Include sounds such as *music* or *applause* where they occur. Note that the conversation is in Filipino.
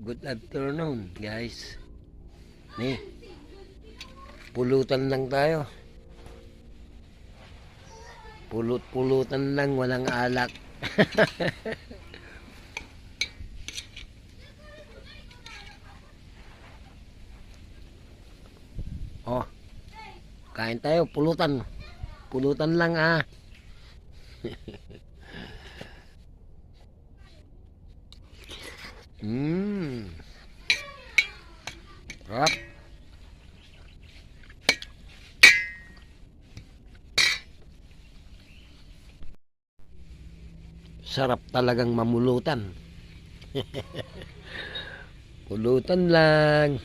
Good afternoon, guys. Ni. Pulutan lang tayo. Pulot-pulutan lang, walang alak. *laughs* oh. Kain tayo, pulutan. Pulutan lang ah. Mmm. *laughs* Sarap. Talagang mamulutan. *laughs* Pulutan lang.